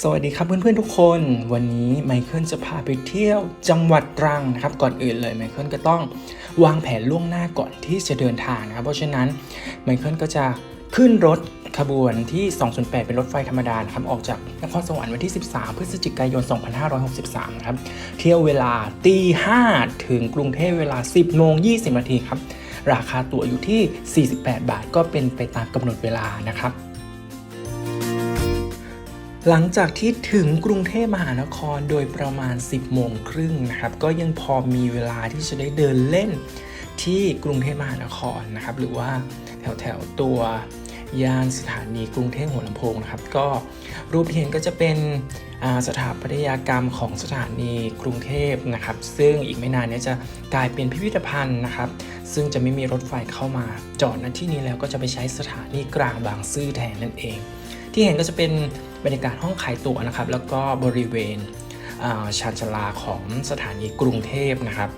สวัสดีครับเพื่อนๆทุกคน วันนี้ไมเคิลจะพาไปเที่ยวจังหวัดตรังนะครับก่อนอื่นเลยไมเคิลก็ต้องวางแผนล่วงหน้าก่อนที่จะเดินทางนะครับเพราะฉะนั้นไมเคิลก็จะขึ้นรถขบวนที่ 208 เป็นรถไฟธรรมดานะครับออกจากนครสวรรค์วันที่ 13 พฤศจิกายน 2563นะครับ เที่ยวเวลาตี5ถึงกรุงเทพเวลา 10 โมง 20 นาทีครับ ราคาตั๋วอยู่ที่ 48 บาทก็เป็นไปตามกำหนดเวลานะครับ หลังจากที่ถึงกรุงเทพมหานครโดยประมาณ 10โมงครึ่งนะครับ ก็ยังพอมีเวลาที่จะได้เดินเล่นที่กรุงเทพมหานครนะครับ หรือว่าแถวแถวตัวย่านสถานีกรุงเทพหัวลำโพงนะครับ ก็รูปที่เห็นก็จะเป็นสถาปัตยกรรมของสถานีกรุงเทพนะครับ ซึ่งอีกไม่นานนี้จะกลายเป็นพิพิธภัณฑ์นะครับ ซึ่งจะไม่มีรถไฟเข้ามาจอดณที่นี้แล้วก็จะไปใช้สถานีกลางบางซื่อแทนนั่นเอง ที่เห็นก็จะเป็น บรรยากาศห้องขายตั๋วนะครับ แล้วก็บริเวณชานชาลาของสถานีกรุงเทพนะครับ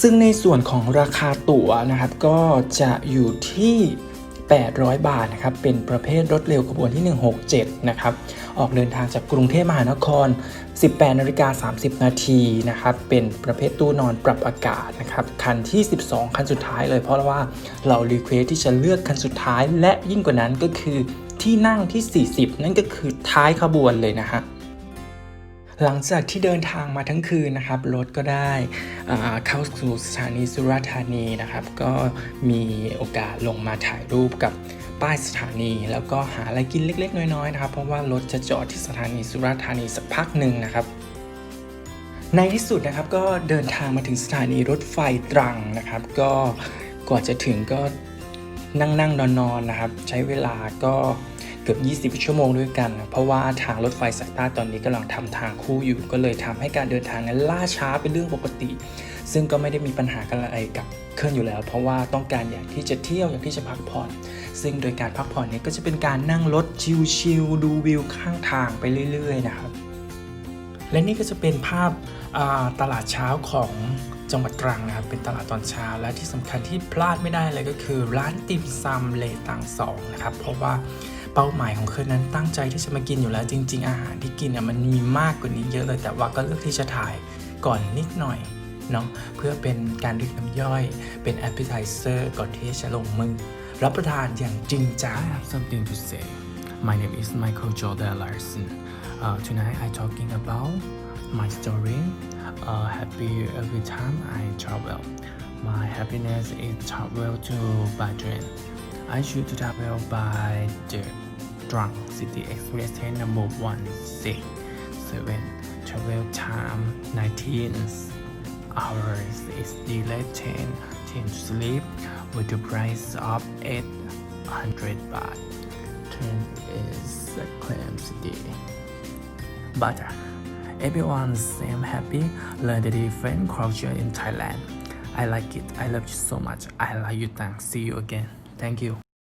ซึ่งในส่วนของราคาตั๋วนะครับก็จะอยู่ที่ 800 บาทนะครับ เป็นประเภทรถเร็วขบวนที่ 167 นะครับ ออกเดินทางจากกรุงเทพมหานคร 18นาฬิกา30 นาทีนะครับ เป็นประเภทตู้นอนปรับอากาศนะครับ คันที่ 12 คันสุดท้ายเลย เพราะว่าเรารีเควสที่จะเลือกคันสุดท้าย และยิ่งกว่านั้นก็คือที่นั่งที่ 40 นั่นก็คือท้ายขบวนเลยนะฮะ หลังจากที่เดินทางมาทั้งคืนนะครับรถก็ได้เข้าสู่สถานีสุราษฎร์ธานีนะครับ ก็มีโอกาสลงมาถ่ายรูปกับป้ายสถานี แล้วก็หาอะไรกินเล็ก ๆ น้อยๆนะครับเพราะว่ารถจะจอดที่สถานีสุราษฎร์ธานีสักพักหนึ่งนะครับในที่สุดนะครับก็เดินทางมาถึงสถานีรถไฟตรังนะครับ ก็ก่อนจะถึงก็นั่งนั่งนอนนอนๆนะครับ ใช้เวลาก็ กือบ 20 ชั่วโมงด้วยกัน เพราะว่าทางรถไฟสายใต้ตอนนี้กำลังทำทางคู่อยู่ ก็เลยทำให้การเดินทางนั้นล่าช้าเป็นเรื่องปกติ ซึ่งก็ไม่ได้มีปัญหากันอะไรกับเครื่องอยู่แล้ว เพราะว่าต้องการอยากที่จะเที่ยวอยากที่จะพักผ่อน ซึ่งโดยการพักผ่อนนี้ก็จะเป็นการนั่งรถชิลๆดูวิวข้างทางไปเรื่อยๆนะครับและนี่ก็จะเป็นภาพตลาดเช้าของจังหวัดตรังนะครับ เป็นตลาดตอนเช้า และที่สำคัญที่พลาดไม่ได้เลยก็คือ ร้านติ่มซำเลตังสองนะครับ เพราะว่า เป้าหมายของคืนนั้นตั้งใจที่จะมากินอยู่แล้ว จริง ๆ อาหารที่กินเนี่ยมันมีมากกว่านี้เยอะเลย แต่ว่าก็เลือกที่จะถ่ายก่อนนิดหน่อยเนาะเพื่อเป็นการเรียกน้ำย่อย เป็น appetizer ก่อนที่จะลงมือรับประทานอย่างจริงจัง I have something to say. My name is Michael Jordan Larson. Uh, tonight I talking about my story. Uh, happy every time I travel. My happiness is travel to by train. I choose to travel by the Drunk City Express train number one six seven. Travel time 19 hours is delayed 10 10 to sleep with the price of 800 baht. Train is a clam city. But everyone seem happy, learn the different culture in Thailand. I like it. I love you so much. I love you. Thanks. See you again. Thank you.